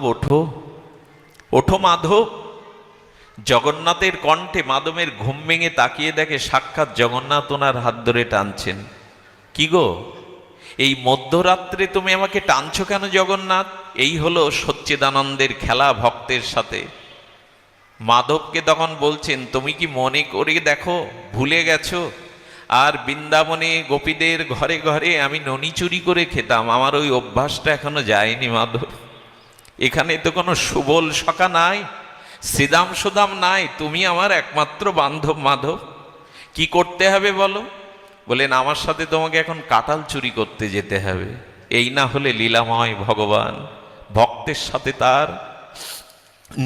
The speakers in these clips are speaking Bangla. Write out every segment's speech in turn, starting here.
ওঠো। ওঠো মাধব। জগন্নাথের কণ্ঠে মাধবের ঘুম ভেঙে তাকিয়ে দেখে সাক্ষাৎ জগন্নাথ ওনার হাত ধরে টানছেন। কি গো, এই মধ্যরাত্রে তুমি আমাকে টানছো কেন জগন্নাথ? এই হলো সচ্চিদানন্দের খেলা ভক্তের সাথে। মাধবকে তখন বলছেন, তুমি কি মনে করে দেখো, ভুলে গেছো? আর বৃন্দাবনে গোপীদের ঘরে ঘরে আমি ননি চুরি করে খেতাম। আমার ওই অভ্যাসটা এখনও যায়নি মাধব। এখানে তো কোনো সুবল সখা নাই শ্রীদাম সুদাম নাই, তুমি আমার একমাত্র বান্ধব মাধব। কি করতে হবে বলো? বলেন, আমার সাথে তোমাকে এখন কাটাল চুরি করতে যেতে হবে। এই না হলে লীলাময় ভগবান, ভক্তের সাথে তার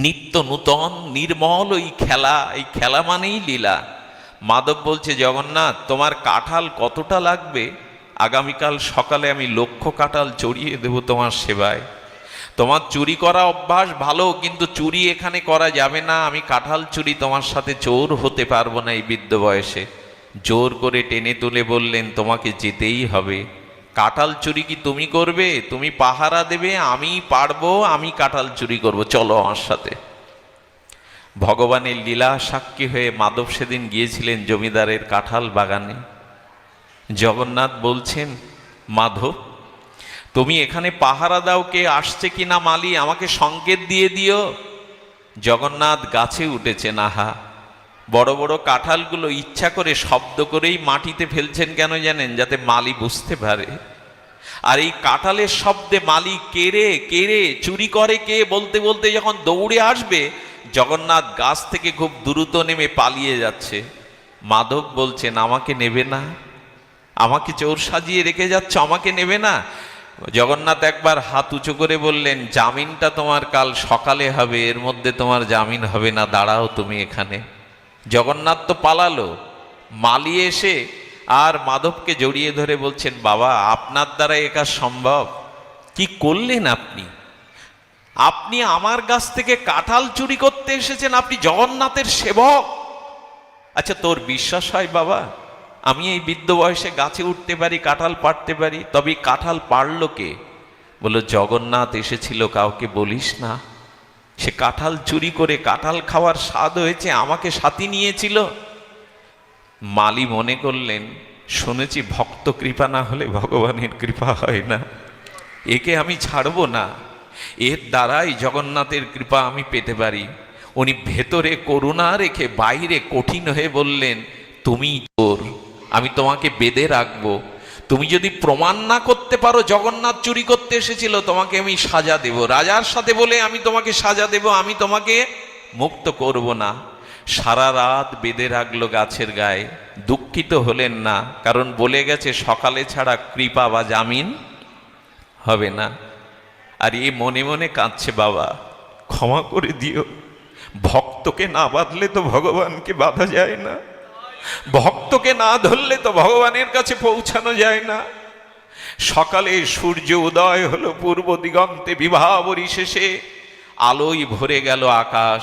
নিত্য নূতন, নির্মল ওই খেলা, এই খেলা মানেই লীলা। মাধব বলছে, জগন্নাথ, তোমার কাঁঠাল কতটা লাগবে? আগামীকাল সকালে আমি লক্ষ কাঁঠাল চড়িয়ে দেব তোমার সেবায়। তোমার চুরি করা অভ্যাস ভালো, কিন্তু চুরি এখানে করা যাবে না। আমি কাঁঠাল চুরি তোমার সাথে চোর হতে পারব না এই বৃদ্ধ বয়সে। জোর করে টেনে তুলে বললেন, তোমাকে যেতেই হবে। কাঁঠাল চুরি কি তুমি করবে? তুমি পাহারা দেবে, আমি পারব, আমি কাঁঠাল চুরি করব। চলো আমার সাথে। ভগবানের লীলা সাক্ষী হয়ে মাধব সেদিন গিয়েছিলেন জমিদারের কাঁঠাল বাগানে। জগন্নাথ বলছেন, মাধব তুমি এখানে পাহারা দাও কে আসছে কিনা মালি, আমাকে সংকেত দিয়ে দিও। জগন্নাথ গাছে উঠেছে নাহা। বড় বড় কাঁঠালগুলো ইচ্ছা করে শব্দ করেই মাটিতে ফেলছেন কেন জানেন, যাতে মালি বুঝতে পারে। আর এই কাঁঠালের শব্দে মালি কেড়ে কেড়ে চুরি করে কে বলতে বলতে যখন দৌড়ে আসবে, জগন্নাথ গাছ থেকে খুব দ্রুত নেমে পালিয়ে যাচ্ছে। মাধব বলছেন, আমাকে নেবে না। আমাকে চোর সাজিয়ে রেখে যাচ্ছ, আমাকে নেবে না। জগন্নাথ একবার হাত উঁচু করে বললেন, জামিনটা তোমার কাল সকালে হবে, এর মধ্যে তোমার জামিন হবে না, দাঁড়াও তুমি এখানে। জগন্নাথ তো পালালো। মালি এসে আর মাধবকে জড়িয়ে ধরে বলছেন, বাবা, আপনার দ্বারা এ কাজ সম্ভব? কি করলেন আপনি? আপনি আমার কাছ থেকে কাঁঠাল চুরি করতে এসেছেন, আপনি জগন্নাথের সেবক? আচ্ছা তোর বিশ্বাস হয় বাবা আমি এই বৃদ্ধ বয়সে গাছে উঠতে পারি, কাঁঠাল পাড়তে পারি, তবে কাঁঠাল পারল কে? বলল, জগন্নাথ এসেছিল কাউকে বলিস না। সে কাঁঠাল চুরি করে কাঁঠাল খাওয়ার স্বাদ হয়েছে, আমাকে সাথী নিয়েছিল। মালি মনে করলেন, শুনেছি ভক্ত কৃপা না হলে ভগবানের কৃপা হয় না। একে আমি ছাড়বো না। এর দ্বারাই জগন্নাথের কৃপা আমি পেতে পারি। উনি ভেতরে করুণা রেখে বাইরে কঠিন হয়ে বললেন তুমি তোর আমি তোমাকে বেঁধে রাখব। তুমি যদি প্রমাণ না করতে পারো জগন্নাথ চুরি করতে এসেছিল, তোমাকে আমি সাজা দেব। রাজার সাথে বলে আমি তোমাকে সাজা দেব, আমি তোমাকে মুক্ত করব না। সারা রাত বেঁধে রাখল গাছের গায়ে। দুঃখিত হলেন না, কারণ বলে গেছে, সকালে ছাড়া কৃপা বা জামিন হবে না। আর এ মনে মনে কাঁদছে, বাবা, ক্ষমা করে দিও। ভক্তকে না বাঁধলে তো ভগবানকে বাধা যায় না। ভক্তকে না ধরলে তো ভগবানের কাছে পৌঁছানো যায় না। সকালে সূর্য উদয় হলো পূর্ব দিগন্তে বিবাহবরী শেষে। আলোয় ভরে গেল আকাশ।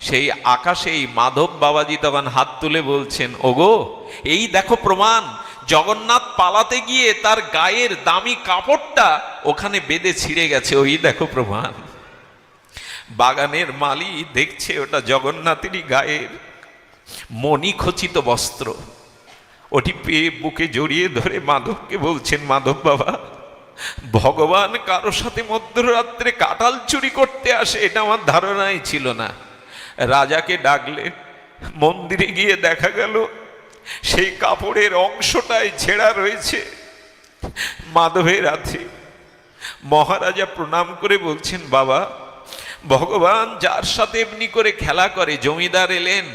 সেই আকাশেই মাধব বাবাজি তখন হাত তুলে বলছেন, ওগো, এই দেখো প্রমাণ। জগন্নাথ পালাতে গিয়ে তার গায়ের দামি কাপড়টা ওখানে বেঁধে ছিঁড়ে গেছে। ওই দেখো প্রমাণ। বাগানের মালি দেখছে ওটা জগন্নাথেরই গায়ের। মণিখচিত বস্ত্র। ওটি পেয়ে বুকে জড়িয়ে ধরে মাধবকে বলছেন, মাধব বাবা, ভগবান কারও সাথে মধ্যরাত্রে কাটাল চুরি করতে আসে, এটা আমার ধারণাই ছিল না। রাজাকে ডাকলে মন্দিরে গিয়ে দেখা গেল, সেই কাপড়ের অংশটাই ছেঁড়া রয়েছে। মাধবের আছে মহারাজা প্রণাম করে বলছেন, বাবা, ভগবান যার সাথে এমনি করে খেলা করে, জমিদার এলেন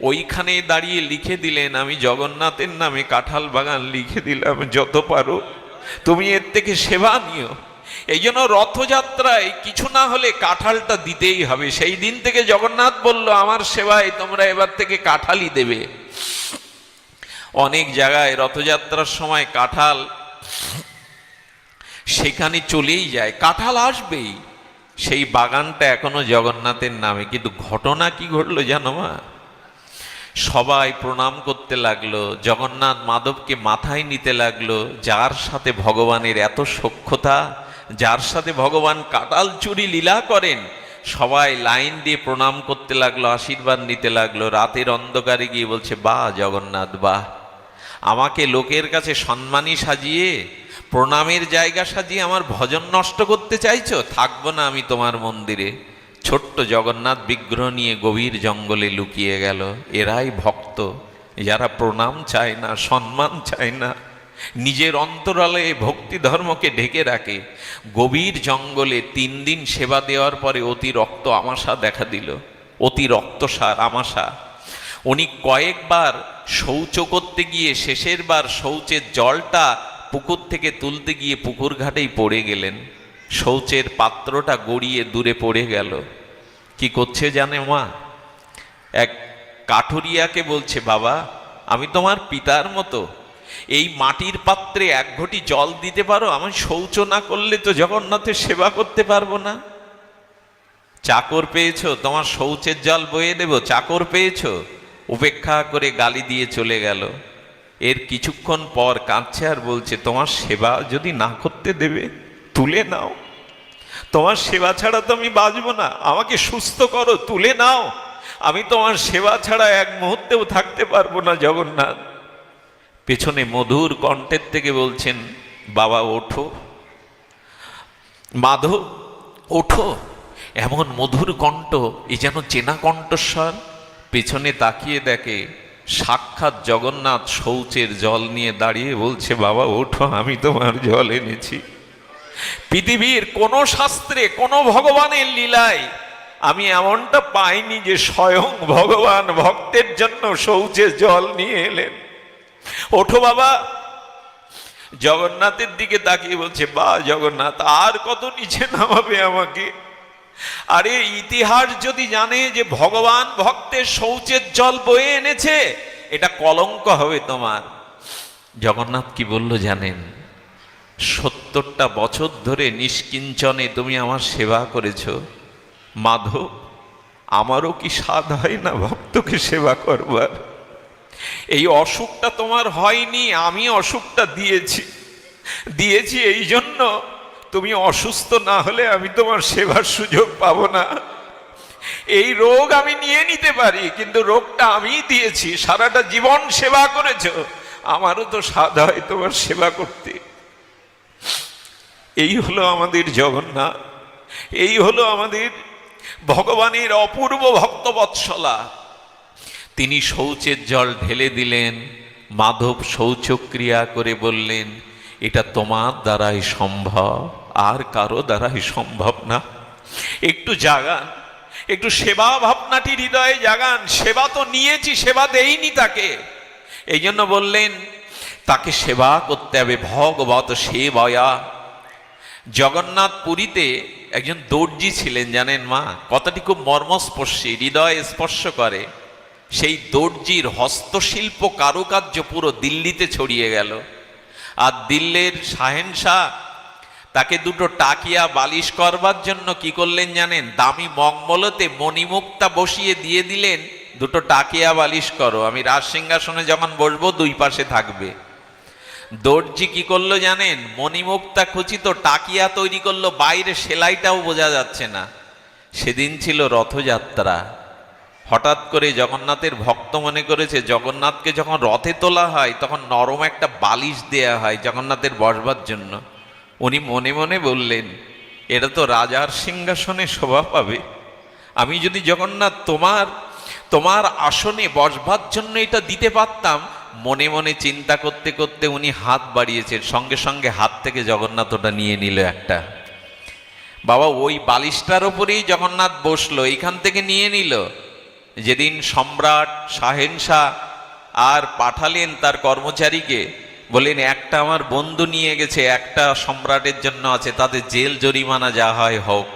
ওইখানে দাঁড়িয়ে লিখে দিলেন, আমি জগন্নাথের নামে কাঁঠাল বাগান লিখে দিলাম, যত পারো। তুমি এর থেকে সেবা নিও। এই জন্য রথযাত্রায় কিছু না হলে কাঁঠালটা দিতেই হবে। সেই দিন থেকে জগন্নাথ বলল, আমার সেবায় তোমরা এবার থেকে কাঁঠালই দেবে। অনেক জায়গায় রথযাত্রার সময় কাঁঠাল সেখানে চলেই যায়। কাঁঠাল আসবেই। সেই বাগানটা এখনও জগন্নাথের নামে। কিন্তু ঘটনা কি ঘটলো জানো মা? সবাই প্রণাম করতে লাগল, জগন্নাথ মাধবকে মাথায় নিতে লাগল, যার সাথে ভগবানের এত সখ্যতা, যার সাথে ভগবান কাটাল চুরি লীলা করেন, সবাই লাইন দিয়ে প্রণাম করতে লাগল, আশীর্বাদ নিতে লাগল, রাতের অন্ধকারে গিয়ে বলছে, বাহ জগন্নাথ, বাহ। আমাকে লোকের কাছে সম্মানী সাজিয়ে, প্রণামের জায়গা সাজিয়ে আমার ভজন নষ্ট করতে চাইছো? থাকব না আমি তোমার মন্দিরে। ছোট্ট জগন্নাথ বিগ্রহ নিয়ে গভীর জঙ্গলে লুকিয়ে গেল। এরাই ভক্ত। যারা প্রণাম চায় না, সম্মান চায় না, নিজের অন্তরালে ভক্তি ধর্মকে ঢেকে রাখে। গভীর জঙ্গলে তিন দিন সেবা দেওয়ার পরে অতি রক্ত আমাশা দেখা দিল। অতি রক্তসার আমাশা। উনি কয়েকবার শৌচ করতে গিয়ে শেষের বার শৌচের জলটা পুকুর থেকে তুলতে গিয়ে পুকুর ঘাটেই পড়ে গেলেন। শৌচের পাত্রটা গড়িয়ে দূরে পড়ে গেল। কি করছে জানে মা? এক কাঠুরিয়াকে বলছে, বাবা, আমি তোমার পিতার মতো। এই মাটির পাত্রে এক ঘটি জল দিতে পারো? আমি শৌচ না করলে তো জগন্নাথের সেবা করতে পারব না। চাকর পেয়েছ? তোমার শৌচের জল বয়ে দেব। চাকর পেয়েছ? উপেক্ষা করে গালি দিয়ে চলে গেল। এর কিছুক্ষণ পর কাঁদছে আর বলছে, তোমার সেবা যদি না করতে দেবে তুলে নাও। তোমার সেবা ছাড়া তো আমি বাঁচবো না। আমাকে সুস্থ করো, তুলে নাও। আমি তোমার সেবা ছাড়া এক মুহূর্তেও থাকতে পারব না, জগন্নাথ। পেছনে মধুর কণ্ঠের থেকে বলছেন, বাবা, ওঠো। মাধব, ওঠো। এমন মধুর কণ্ঠ, এ যেন চেনা কণ্ঠস্বর। পেছনে তাকিয়ে দেখে সাক্ষাৎ জগন্নাথ শৌচের জল নিয়ে দাঁড়িয়ে বলছে, বাবা, ওঠো, আমি তোমার জল এনেছি। পৃথিবীর কোনো শাস্ত্রে, কোনো ভগবানের লীলায় আমি এমনটা পাইনি যে স্বয়ং ভগবান ভক্তের জন্য শৌচের জল নিয়ে এলেন। ওঠো বাবা, জগন্নাথের দিকে তাকিয়ে বলছে, বা জগন্নাথ, আর কত নিচে নামাবে আমাকে? আরে, ইতিহাস যদি জানে যে ভগবান ভক্তের শৌচের জল বয়ে এনেছে, এটা কলঙ্ক হবে তোমার। জগন্নাথ কি বলল জানেন? সত্তরটা বছর ধরে নিষ্কিঞ্চনে তুমি আমার সেবা করেছ। মাধব, আমারও কি স্বাদ হয় না ভক্তকে সেবা করবার? এই অসুখটা তোমার হয়নি, আমি অসুখটা দিয়েছি। দিয়েছি এই জন্য তুমি অসুস্থ না হলে আমি তোমার সেবার সুযোগ পাবো না। এই রোগ আমি নিয়ে নিতে পারি, কিন্তু রোগটা আমিই দিয়েছি, সারাটা জীবন সেবা করেছ। আমারও তো স্বাদ হয় তোমার সেবা করতে। এই হলো আমাদের জগন্নাথ, এই হলো আমাদের ভগবানের অপূর্ব ভক্তবৎসলা। তিনি শৌচের জল ঢেলে দিলেন, মাধব শৌচক্রিয়া করে বললেন, এটা তোমার দ্বারাই সম্ভব, আর কারও দ্বারাই সম্ভব না। একটু জাগান, একটু সেবা ভাবনাটি হৃদয়ে জাগান, সেবা তো নিয়েছি, সেবা দেইনি তাকে। এই জন্য বললেন, তাকে সেবা করতে হবে, ভগবত সেবয়া। জগন্নাথ পুরীতে একজন দর্জি ছিলেন, জানেন মা? কথাটি খুব মর্মস্পর্শী, হৃদয় স্পর্শ করে। সেই দর্জির হস্তশিল্প কারুকার্য পুরো দিল্লিতে ছড়িয়ে গেল। আর দিল্লির শাহেনশাহ তাকে দুটো টাকিয়া বালিশ করবার জন্য কি করলেন জানেন? দামি মঙ্গলতে মণিমুক্তা বসিয়ে দিয়ে দিলেন, দুটো টাকিয়া বালিশ করো। আমি রাজ সিংহাসনে যখন বসবো, দুই পাশে থাকবে। দর্জি কি করল জানেন? মণিমুক্তা খচিত টাকিয়া তৈরি করল, বাইরে সেলাইটাও বোঝা যাচ্ছে না। সেদিন ছিল রথযাত্রা। হঠাৎ করে জগন্নাথের ভক্ত মনে করেছে, জগন্নাথকে যখন রথে তোলা হয়, তখন নরম একটা বালিশ দেয়া হয় জগন্নাথের বসবার জন্য। উনি মনে মনে বললেন, এটা তো রাজার সিংহাসনে শোভা পাবে। আমি যদি জগন্নাথ তোমার তোমার আসনে বসবার জন্য এটা দিতে পারতাম মনে মনে চিন্তা করতে করতে উনি হাত বাড়িয়েছেন। সঙ্গে সঙ্গে হাত থেকে জগন্নাথ ওটা নিয়ে নিল একটা। বাবা, ওই বালিশটার ওপরেই জগন্নাথ বসল, এইখান থেকে নিয়ে নিল। যেদিন সম্রাট শাহেনশাহ আর পাঠালেন তার কর্মচারীকে বলেন একটা আমার বন্ধু নিয়ে গেছে, একটা সম্রাটের জন্য আছে, তাদের জেল জরিমানা যা হয় হোক।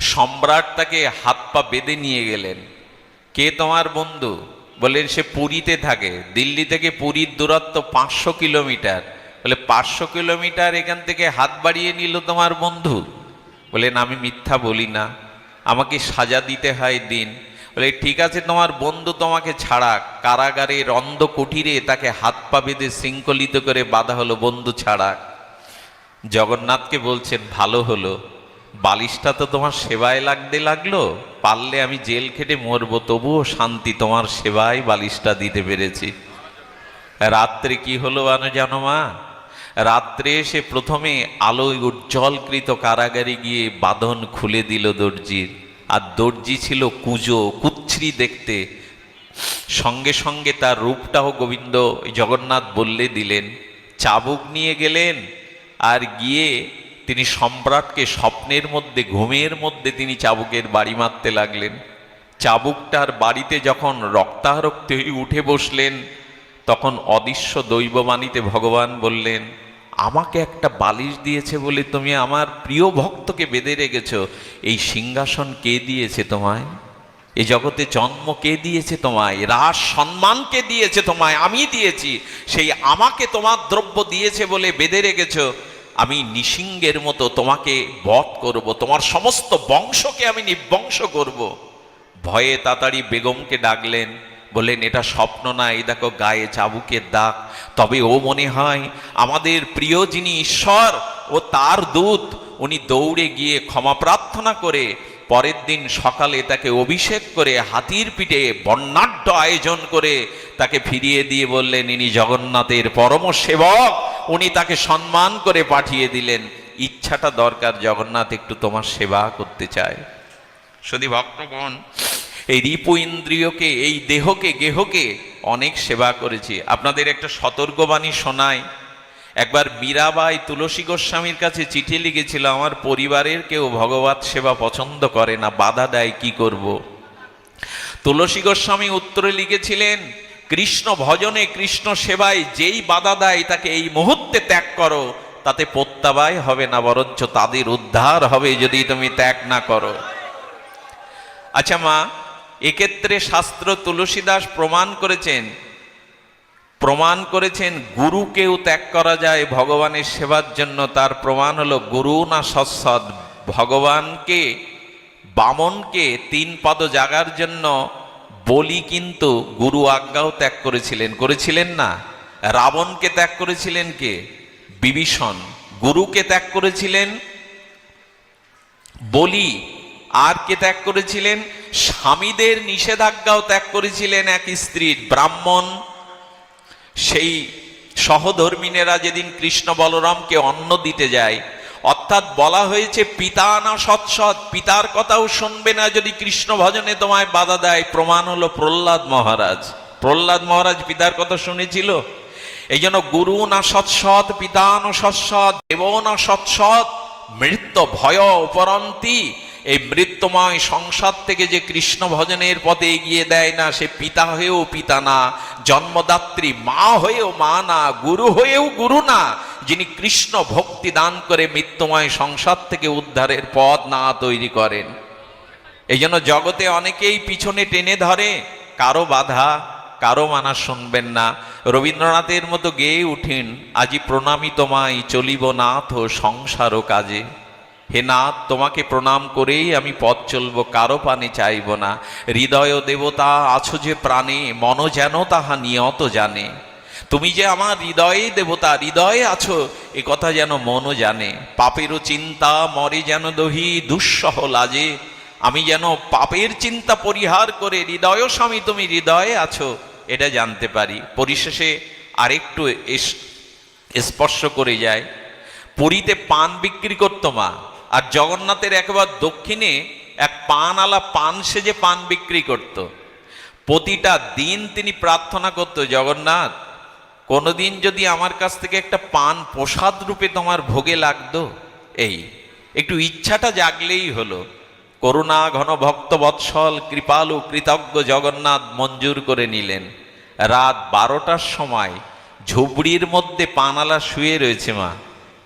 সম্রাট তাকে হাত পা বেঁধে নিয়ে গেলেন। কে তোমার বন্ধু? বলেন সে পুরীতে থাকে। দিল্লি থেকে পুরীর দূরত্ব পাঁচশো কিলোমিটার। বলে, পাঁচশো কিলোমিটার এখান থেকে হাত বাড়িয়ে নিল তোমার বন্ধু? বলেন আমি মিথ্যা বলি না। আমাকে সাজা দিতে হয় দিন। বলে, ঠিক আছে, তোমার বন্ধু তোমাকে ছাড়া কারাগারে অন্ধ কুঠিরে তাকে হাত পা বেঁধে শৃঙ্খলিত করে বাধা হলো, বন্ধু ছাড়া। জগন্নাথকে বলছেন, ভালো হলো। বালিশটা তো তোমার সেবায় লাগতে লাগল, পারলে আমি জেল খেটে মরবো, তবুও শান্তি তোমার সেবায় বালিশটা দিতে পেরেছি। রাত্রে কি হলো আনো জানো মা? রাত্রে এসে প্রথমে আলোয় উজ্জ্বলকৃত কারাগারে গিয়ে বাঁধন খুলে দিল দর্জির। আর দর্জি ছিল কুজো, কুচ্ছরি দেখতে। সঙ্গে সঙ্গে তার রূপটাও গোবিন্দ জগন্নাথ বললে দিলেন, চাবুক নিয়ে গেলেন, আর গিয়ে তিনি সম্রাটকে স্বপ্নের মধ্যে, ঘুমের মধ্যে তিনি চাবুকের বাড়ি মারতে লাগলেন। চাবুকটার বাড়িতে যখন রক্তারক্ত হয়ে উঠে বসলেন, তখন অদৃশ্য দৈববাণীতে ভগবান বললেন, আমাকে একটা বালিশ দিয়েছে বলে তুমি আমার প্রিয় ভক্তকে বেঁধে রেখেছ। এই সিংহাসন কে দিয়েছে তোমায়? এ জগতে জন্ম কে দিয়েছে তোমায়? রাস সম্মান কে দিয়েছে তোমায়? আমি দিয়েছি। সেই আমাকে তোমার দ্রব্য দিয়েছে বলে বেঁধে রেখেছ। আমি নিসিংহের মতো তোমাকে বধ করব, তোমার সমস্ত বংশকে আমি নিবংশ করব। ভয়ে তাড়াতাড়ি বেগমকে ডাকলেন, বললেন, এটা স্বপ্ন না, এই দেখো গায়ে চাবুকের দাগ। তবে ও মনে হয় আমাদের প্রিয় যিনি ঈশ্বর ও তার দূত, উনি দৌড়ে গিয়ে ক্ষমা প্রার্থনা করে পরের দিন সকালে তাকে অভিষেক করে হাতির পিঠে বর্ণাঢ্য আয়োজন করে তাকে ফিরিয়ে দিয়ে বললেন, ইনি জগন্নাথের পরম সেবক। উনি তাকে সম্মান করে পাঠিয়ে দিলেন। ইচ্ছাটা দরকার, জগন্নাথ একটু তোমার সেবা করতে চায়। শুধু ভক্তগণ, এই রিপু ইন্দ্রিয়কে, এই দেহকে, গেহকে অনেক সেবা করেছি। আপনাদের একটা সতর্কবাণী শোনায় একবার মীরাবাই তুলসী গোস্বামীর কাছে চিঠি লিখেছিল, আমার পরিবারের কেউ ভগবত সেবা পছন্দ করে না, বাধা দেয়, কি করব। তুলসী গোস্বামী উত্তরে লিখেছিলেন, কৃষ্ণ ভজনে কৃষ্ণ সেবায় যেই বাধা দেয়, তাকে এই মুহূর্তে ত্যাগ করো, তাতে প্রত্যাবায় হবে না, বরঞ্চ তাদের উদ্ধার হবে যদি তুমি ত্যাগ না করো আচ্ছা মা, এক্ষেত্রে শাস্ত্র তুলসীদাস প্রমাণ করেছেন প্রমাণ করেছেন, গুরুকেও ত্যাগ করা যায় ভগবানের সেবার জন্য। তার প্রমাণ হলো, গুরু না সৎসৎ, ভগবানকে, বামনকে তিন পদ জাগার জন্য বলি কিন্তু গুরু আজ্ঞাও ত্যাগ করেছিলেন। করেছিলেন না? রাবণকে ত্যাগ করেছিলেন কে? বিভীষণ। গুরুকে ত্যাগ করেছিলেন? বলি। আর কে ত্যাগ করেছিলেন? স্বামীদের নিষেধাজ্ঞাও ত্যাগ করেছিলেন এক স্ত্রীর, ব্রাহ্মণ। সেই সহধর্মিনেরা যেদিন কৃষ্ণ বলরামকে অন্ন দিতে যায়, অর্থাৎ বলা হয়েছে, পিতা না সৎসৎ পিতার কথাও শুনবে না যদি কৃষ্ণ ভজনে তোমায় বাধা দেয়। প্রমাণ হলো প্রহ্লাদ মহারাজ। প্রহ্লাদ মহারাজ পিতার কথা শুনেছিল? এই জন্য গুরু না সৎসৎ পিতা না সৎসৎ দেব না সৎসৎ মৃত্যু ভয় উপরন্তি এই মৃত্যুময় সংসার থেকে যে কৃষ্ণ ভজনের পথে এগিয়ে দেয় না, সে পিতা হয়েও পিতা না, জন্মদাত্রী মা হয়েও মা না, গুরু হয়েও গুরু না, যিনি কৃষ্ণ ভক্তি দান করে মৃত্যুময় সংসার থেকে উদ্ধারের পথ না তৈরি করেন। এই জন্য জগতে অনেকেই পিছনে টেনে ধরে, কারও বাধা, কারও মানা শুনবেন না। রবীন্দ্রনাথের মতো গেয়ে উঠেন, আজি প্রণামী তোমায় চলিব নাথ সংসার কাজে হে নাথ, তোমাকে প্রণাম করেই আমি পথ চলব, কারও পানে চাইব না। হৃদয় দেবতা, আছো যে প্রাণে, মন যেন তাহা নিয়ত জানে। তুমি যে আমার হৃদয়ে দেবতা, হৃদয়ে আছো, এ কথা যেন মনও জানে। পাপেরও চিন্তা, মরে যেন দহি, দুঃসহ লাজে। আমি যেন পাপের চিন্তা পরিহার করে, হৃদয় স্বামী, তুমি হৃদয়ে আছো, এটা জানতে পারি। পরিশেষে আরেকটু স্পর্শ করে যায়। পুরীতে পান বিক্রি করতো মা। আর জগন্নাথের একবার দক্ষিণে এক পান আলা পান সেজে পান বিক্রি করত। প্রতিটা দিন তিনি প্রার্থনা করত, জগন্নাথ, কোনোদিন যদি আমার কাছ থেকে একটা পান প্রসাদ রূপে তোমার ভোগে লাগতো? এই, একটু ইচ্ছাটা জাগলেই হলো। করুণা ঘন ভক্ত বৎসল, কৃপালু কৃতজ্ঞ জগন্নাথ মঞ্জুর করে নিলেন। রাত বারোটার সময় ঝুবড়ির মধ্যে পানালা শুয়ে রয়েছে মা।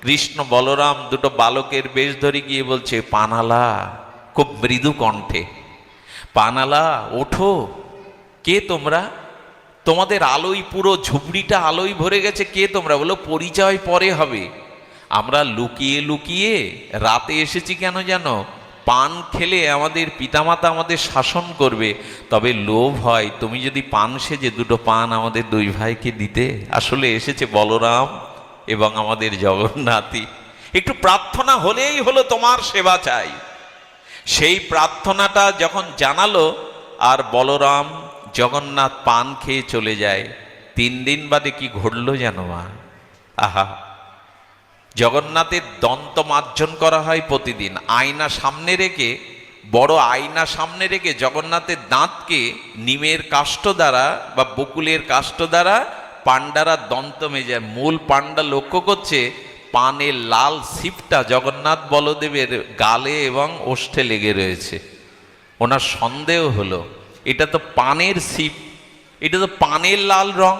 কৃষ্ণ বলরাম দুটো বালকের বেশ ধরে গিয়ে বলছে, পানালা, খুব মৃদু কণ্ঠে। পানালা, ওঠো। কে তোমরা? তোমাদের আলোই পুরো ঝুপড়িটা আলোই ভরে গেছে, কে তোমরা? বলো পরিচয় পরে হবে। আমরা লুকিয়ে লুকিয়ে রাতে এসেছি কেন জানো? পান খেলে আমাদের পিতামাতা আমাদের শাসন করবে। তবে লোভ হয়, তুমি যদি পান সেজে দুটো পান আমাদের দুই ভাইকে দিতে। আসলে এসেছে বলরাম এবং আমাদের জগন্নাথই। একটু প্রার্থনা হলেই হলো তোমার সেবা চাই। সেই প্রার্থনাটা যখন জানালো, আর বলরাম জগন্নাথ পান খেয়ে চলে যায়, তিন দিন বাদে কি ঘটলো যেন মা? আহা! জগন্নাথের দন্ত মার্জন করা হয় প্রতিদিন। আয়না সামনে রেখে, বড় আয়না সামনে রেখে জগন্নাথের দাঁতকে নিমের কাষ্ঠ দ্বারা বা বকুলের কাষ্ট দ্বারা পাণ্ডারা দন্ত মেজে মূল পাণ্ডা লক্ষ্য করছে পানের লাল সিপটা জগন্নাথ বলদেবের গালে এবং ওষ্ঠে লেগে রয়েছে। ওনার সন্দেহ হলো, এটা তো পানের সিপ এটা তো পানের লাল রং।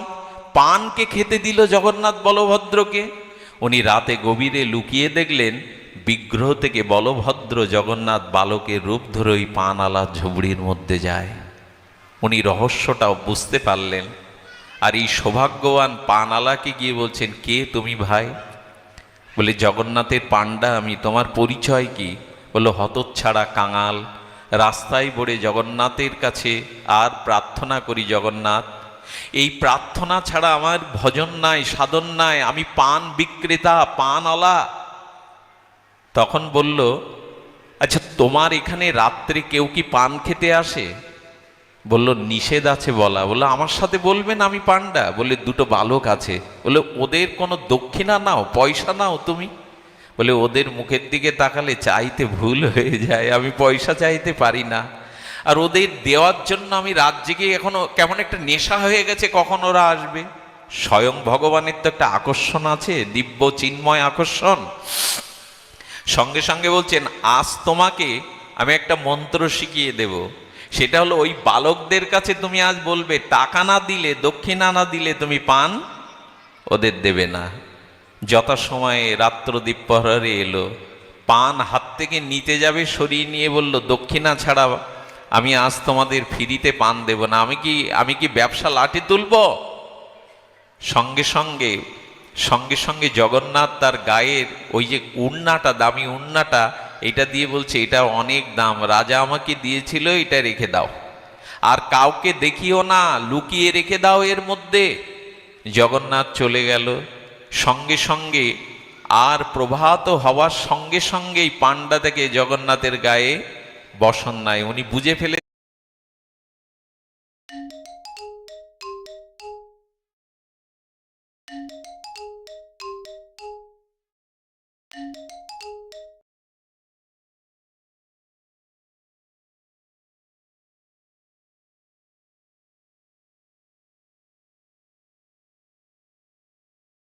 পানকে খেতে দিল জগন্নাথ বলভদ্রকে। উনি রাতে গভীরে লুকিয়ে দেখলেন, বিগ্রহ থেকে বলভদ্র জগন্নাথ বালকের রূপ ধরে ওই পানআলা ঝুবড়ির মধ্যে যায়। উনি রহস্যটাও বুঝতে পারলেন আর এই সৌভাগ্যবান পানআলাকে গিয়ে বলছেন, কে তুমি ভাই? বলে, জগন্নাথের পাণ্ডা আমি, তোমার পরিচয় কি? বলল হতচ্ছাড়া কাঙাল, রাস্তায় পড়ে জগন্নাথের কাছে আর প্রার্থনা করি জগন্নাথ। এই প্রার্থনা ছাড়া আমার ভজন নাই, সাধন নাই, আমি পান বিক্রেতা পানওয়ালা তখন বলল আচ্ছা তোমার এখানে রাত্রে কেউ কি পান খেতে আসে? বলল, নিষেধ আছে বলা। বলল, আমার সাথে বলবেন আমি পান্ডা? বলে দুটো বালক আছে। বলে ওদের কোনো দক্ষিণা নাও, পয়সা নাও তুমি? বলে ওদের মুখের দিকে তাকালে চাইতে ভুল হয়ে যায়, আমি পয়সা চাইতে পারি না। আর ওদের দেওয়ার জন্য আমি রাত জেগে এখনও কেমন একটা নেশা হয়ে গেছে, কখন ওরা আসবে? স্বয়ং ভগবানের তো একটা আকর্ষণ আছে, দিব্য চিন্ময় আকর্ষণ। সঙ্গে সঙ্গে বলছেন, আজ তোমাকে আমি একটা মন্ত্র শিখিয়ে দেব। সেটা হলো ওই বালকদের কাছে তুমি আজ বলবে, টাকা না দিলে, দক্ষিণা না দিলে তুমি পান? ওদের দেবে না। যথাসময়ে রাত্র দ্বীপহরে এলো, পান হাত থেকে নিতে যাবে, সরিয়ে নিয়ে বলল, দক্ষিণা ছাড়া আমি আজ তোমাদের ফিরিতে পান দেব না। আমি কি আমি কি ব্যবসা লাঠি তুলবো? সঙ্গে সঙ্গে সঙ্গে সঙ্গে জগন্নাথ তার গায়ের ওই যে উন্নাটা, দামি উন্নাটা এটা দিয়ে বলছে, এটা অনেক দাম, রাজা আমাকে দিয়েছিল, এটা রেখে দাও। আর কাউকে দেখিও না, লুকিয়ে রেখে দাও এর মধ্যে। জগন্নাথ চলে গেল। সঙ্গে সঙ্গে আর প্রভাত হওয়ার সঙ্গে সঙ্গেই পাণ্ডা থেকে জগন্নাথের গায়ে বসন নাই। উনি বুঝে ফেলে